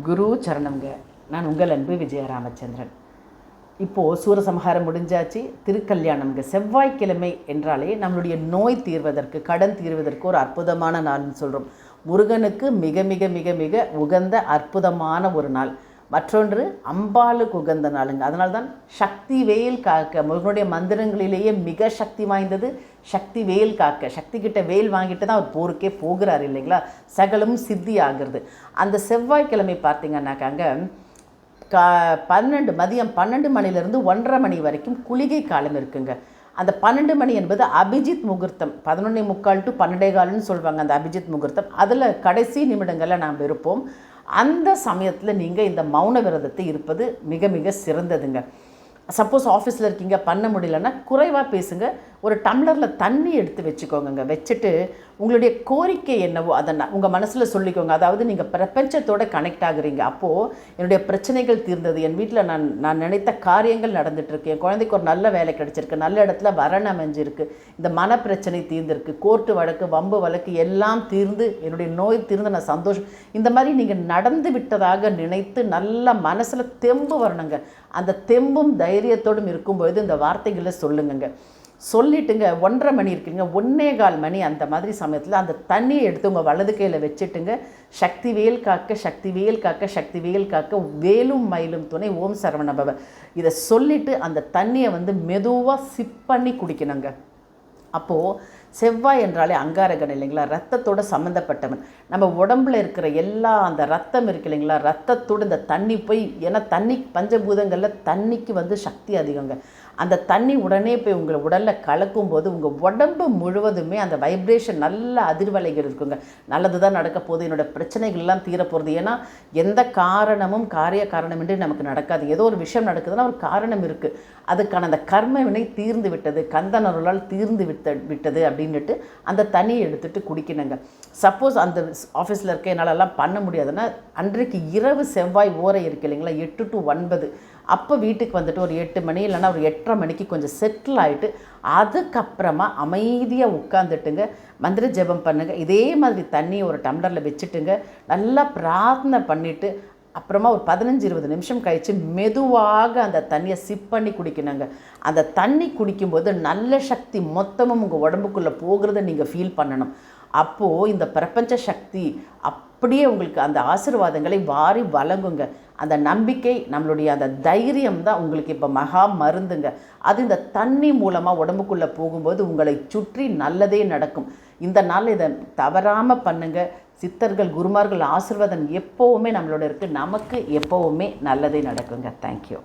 குரு சரணம்ங்க. நான் உங்கள் அன்பு விஜயராமச்சந்திரன். இப்போது சூரசம்ஹாரம் முடிஞ்சாச்சு. திருக்கல்யாணம்ங்க. செவ்வாய்க்கிழமை என்றாலே நம்மளுடைய நோய் தீர்வதற்கு கடன் தீர்வதற்கு ஒரு அற்புதமான நாள்னு சொல்கிறோம் முருகனுக்கு மிக மிக மிக மிக உகந்த அற்புதமான ஒரு நாள். மற்றொன்று அம்பாளுக்கு உகந்த நாளுங்க. அதனால்தான் சக்தி வேல் காக்க முருகனுடைய மந்திரங்களிலேயே மிக சக்தி வாய்ந்தது. சக்தி வேல் காக்க சக்தி கிட்ட வேல் வாங்கிட்டு தான் அவர் போருக்கே போகிறார் இல்லைங்களா? சகலம் சித்தி ஆகிறது. அந்த செவ்வாய்க்கிழமை பார்த்தீங்கன்னாக்காங்க கா பன்னெண்டு மதியம் பன்னெண்டு மணிலேருந்து ஒன்றரை மணி வரைக்கும் குளிகை காலம் இருக்குங்க. அந்த பன்னெண்டு மணி என்பது அபிஜித் முகூர்த்தம். பதினொன்னே முக்கால் டு பன்னெண்டே கால்னு சொல்லுவாங்க அந்த அபிஜித் முகூர்த்தம். அதில் கடைசி நிமிடங்களில் நாம் இருப்போம். அந்த சமயத்தில் நீங்கள் இந்த மௌன விரதத்தை இருப்பது மிக மிக சிறந்ததுங்க. சப்போஸ் ஆஃபீஸில் இருக்கீங்க பண்ண முடியலன்னா குறைவாக பேசுங்க. ஒரு டம்ளரில் தண்ணி எடுத்து வச்சுக்கோங்க வச்சுட்டு உங்களுடைய கோரிக்கை என்னவோ அதை உங்கள் மனசில் சொல்லிக்கோங்க. அதாவது நீங்கள் பிரபஞ்சத்தோடு கனெக்ட் ஆகுறீங்க. அப்போது என்னுடைய பிரச்சனைகள் தீர்ந்தது. என் வீட்டில் நான் நான் நினைத்த காரியங்கள் நடந்துகிட்ருக்கு என் குழந்தைக்கு ஒரு நல்ல வேலை கிடச்சிருக்கு. நல்ல இடத்துல வரன் அமைஞ்சிருக்கு. இந்த மனப்பிரச்சனை தீர்ந்திருக்கு. கோர்ட்டு வழக்கு வம்பு வழக்கு எல்லாம் தீர்ந்து என்னுடைய நோய் தீர்ந்து நான் சந்தோஷம். இந்த மாதிரி நீங்கள் நடந்து விட்டதாக நினைத்து நல்ல மனசில் தெம்பு வரணுங்க. அந்த தெம்பும் தைரியத்தோடும் இருக்கும்பொழுது இந்த வார்த்தைகளை சொல்லுங்கங்க. சொல்லிட்டுங்க ஒன்றரை மணி இருக்குங்க ஒன்னே கால் மணி அந்த மாதிரி சமயத்தில் அந்த தண்ணியை எடுத்து உங்கள் வலது கையில் வச்சுட்டுங்க சக்தி வேல் காக்க சக்தி வேல் காக்க சக்தி வேல் காக்க வேலும் மயிலும் துணை ஓம் சரவண இதை சொல்லிவிட்டு அந்த தண்ணியை வந்து மெதுவாக சிப் பண்ணி குடிக்கணுங்க. அப்போது செவ்வாய் என்றாலே அங்காரகன் இல்லைங்களா? ரத்தத்தோட சம்மந்தப்பட்டவன் நம்ம உடம்புல இருக்கிற எல்லா அந்த ரத்தம் இருக்கு இல்லைங்களா? ரத்தத்தோடு இந்த தண்ணி போய் ஏன்னா தண்ணி பஞ்சபூதங்களில் தண்ணிக்கு வந்து சக்தி அதிகங்க. அந்த தண்ணி உடனே போய் உங்கள் உடலில் கலக்கும் போது உங்கள் உடம்பு முழுவதுமே அந்த வைப்ரேஷன் நல்ல அதிர்வலைகள் இருக்குங்க. நல்லது தான் நடக்க போகுது. என்னோட பிரச்சனைகள்லாம் தீரப்போகிறது ஏன்னா எந்த காரணமும் காரிய காரணமின்றி நமக்கு நடக்காது. ஏதோ ஒரு விஷயம் நடக்குதுன்னா ஒரு காரணம் இருக்குது அதுக்கான அந்த கர்ம வினை தீர்ந்து விட்டது. கந்தன் அருளால் தீர்ந்து விட்ட விட்டது அப்படின்னுட்டு அந்த தண்ணியை எடுத்துகிட்டு குடிக்கணுங்க. சப்போஸ் அந்த ஆஃபீஸில் இருக்க என்னாலலாம் பண்ண முடியாதுன்னா அன்றைக்கு இரவு செவ்வாய் ஓரை இருக்கு இல்லைங்களா? எட்டு டு ஒன்பது. அப்போ வீட்டுக்கு வந்துட்டு ஒரு எட்டு மணி இல்லைன்னா ஒரு எட்டரை மணிக்கு கொஞ்சம் செட்டில் ஆகிட்டு அதுக்கப்புறமா அமைதியாக உட்காந்துட்டுங்க மந்திர ஜெபம் பண்ணுங்கள் இதே மாதிரி தண்ணியை ஒரு டம்ளரில் வச்சுட்டுங்க நல்லா பிரார்த்தனை பண்ணிவிட்டு அப்புறமா ஒரு பதினஞ்சு இருபது நிமிஷம் கழித்து மெதுவாக அந்த தண்ணியை சிப் பண்ணி குடிக்கணுங்க. அந்த தண்ணி குடிக்கும்போது நல்ல சக்தி மொத்தமும் உங்கள் உடம்புக்குள்ளே போகிறத நீங்கள் ஃபீல் பண்ணணும். அப்போது இந்த பிரபஞ்ச சக்தி அப் அப்படியே உங்களுக்கு அந்த ஆசிர்வாதங்களை வாரி வழங்குங்க. அந்த நம்பிக்கை நம்மளுடைய அந்த தைரியம் தான் உங்களுக்கு இப்போ மகா மருந்துங்க. அது இந்த தண்ணி மூலமாக உடம்புக்குள்ளே போகும்போது உங்களை சுற்றி நல்லதே நடக்கும். இந்த நாள் இதை தவறாமல் பண்ணுங்கள் சித்தர்கள் குருமார்கள் ஆசிர்வாதம் எப்போவுமே நம்மளோட இருக்குது நமக்கு எப்போவுமே நல்லதே நடக்குங்க. தேங்க்யூ